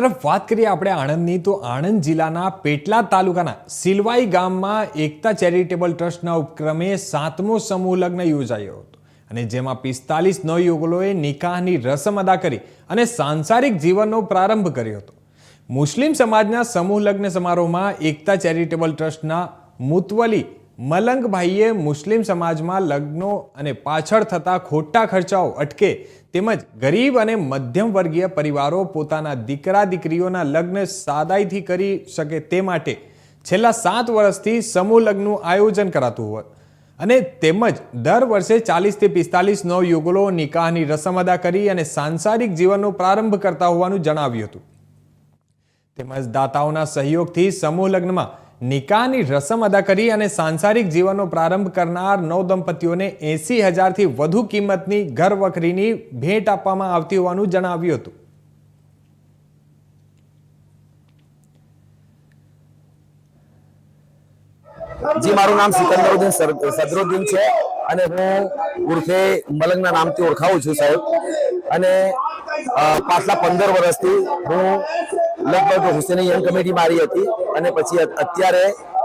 તરફ વાત કરીએ આપણે આણંદની, તો આણંદ જિલ્લાના પેટલા તાલુકાના સિલવાઈ ગામમાં એકતા ચેરિટેબલ ટ્રસ્ટના ઉપક્રમે સાતમો સમૂહ લગ્ન યોજાયો હતો. અને જેમાં પિસ્તાલીસ નવયુગલોએ નિકાહની રસમ અદા કરી અને સાંસારિક જીવનનો પ્રારંભ કર્યો હતો. મુસ્લિમ સમાજના સમૂહ લગ્ન સમારોહમાં એકતા ચેરિટેબલ ટ્રસ્ટના મુતવલી મલંગભાઈએ મુસ્લિમ સમાજમાં લગ્નો અને પાછળ થતા ખોટા ખર્ચાઓ અટકે તેમજ ગરીબ અને મધ્યમ વર્ગીય પરિવારો પોતાના દીકરા દીકરીઓના લગ્ન સાદાઈથી કરી શકે તે માટે છેલ્લા સાત વર્ષથી સમૂહ લગ્નનું આયોજન કરાતું હોય. અને તેમજ દર વર્ષે ચાલીસથી પિસ્તાલીસ નવ યુગલો નિકાહની રસમ અદા કરી અને સાંસારિક જીવનનો પ્રારંભ કરતા હોવાનું જણાવ્યું હતું. તેમજ દાતાઓના સહયોગથી સમૂહ લગ્નમાં નિકાહની રસમ અદા કરી અને સાંસારિક જીવનનો પ્રારંભ કરનાર નવ દંપતીઓને એસી હજારથી વધુ કિંમતની ઘરવખરીની ભેટ આપવામાં આવતી હોવાનું જણાવ્યું હતું. જી, મારું નામ સિકંદરુદ્દીન સદરુદ્દીન છે અને હું ઉર્ફે મલંગના નામથી ઓળખાવું છું, સાહેબ. અને પાછલા પંદર વર્ષથી હું લગભગ હુસેની યંગ કમિટી મારી હતી અને પછી અત- અત્યારે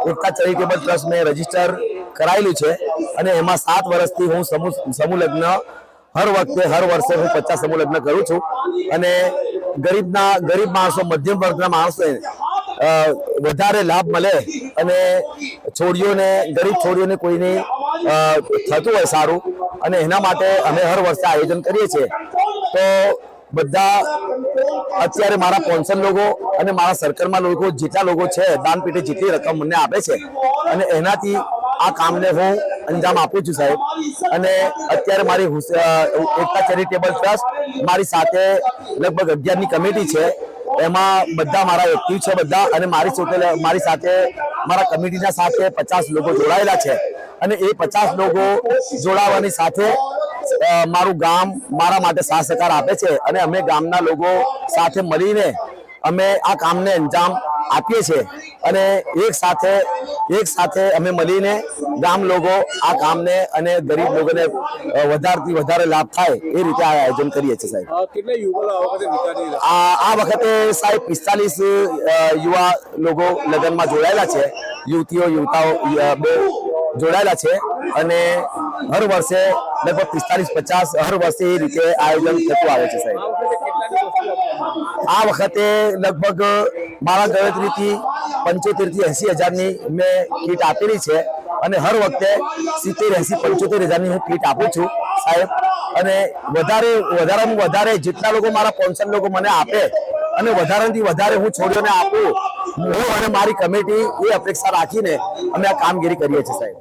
એકતા ચેરિટેબલ ટ્રસ્ટ મેં રજિસ્ટર કરાયેલું છે અને એમાં સાત વર્ષથી હું સમૂહ લગ્ન હર વખતે, હર વર્ષે હું પચાસ સમૂહ લગ્ન કરું છું અને ગરીબના, ગરીબ માણસો, મધ્યમ વર્ગના માણસોને વધારે લાભ મળે અને છોડીઓને, ગરીબ છોડીઓને કોઈને થતું હોય સારું અને એના માટે અમે હર વર્ષે આયોજન કરીએ છીએ. તો બધા અત્યારે મારા કોન્સન લોકો અને મારા સર્કલમાં લોકો જેટલા લોકો છે દાન જેટલી રકમ મને આપે છે. અને એનાથી આ કામને હું અંજામ આપું છું સાહેબ. અને અત્યારે મારી એકતા ચેરિટેબલ ટ્રસ્ટ મારી સાથે લગભગ અગિયારની કમિટી છે. એમાં બધા મારા એક્ટિવ છે બધા અને મારી સાથે મારી સાથે મારા કમિટીના સાથે પચાસ લોકો જોડાયેલા છે. અને એ પચાસ લોકો જોડાવાની સાથે મારું ગામ મારા માટે સાથ સહકાર આપે છે અને અમે ગામના લોકો સાથે મળીને અમે આ કામને અંજામ આપીએ છીએ. અને એક સાથે એક સાથે અમે મળીને ગામ લોકો આ કામને અને ગરીબ લોકોને વધારથી વધારે લાભ થાય એ રીતે આ આયોજન કરીએ છીએ સાહેબ. આ વખતે આ વખતે સાહેબ પિસ્તાલીસ યુવા લોકો લગ્નમાં જોડાયેલા છે. યુવતીઓ યુવતાઓ અ, બે જોડાયેલા છે અને હર વર્ષે લગભગ પિસ્તાલીસ, પચાસ હર વર્ષે એ રીતે આયોજન થતું આવે છે સાહેબ. આ વખતે લગભગ મારા ગણતરીથી પંચોતેરથી એસી હજારની મેં કીટ આપેલી છે અને હર વખતે સિત્તેર, એસી, પંચોતેર હજારની હું કીટ આપું છું સાહેબ. અને વધારે, વધારામાં વધારે જેટલા લોકો મારા પોન્સન લોકો મને આપે અને વધારાથી વધારે હું છોડીઓને આપું, હું અને મારી કમિટી એ અપેક્ષા રાખીને અમે આ કામગીરી કરીએ છીએ સાહેબ.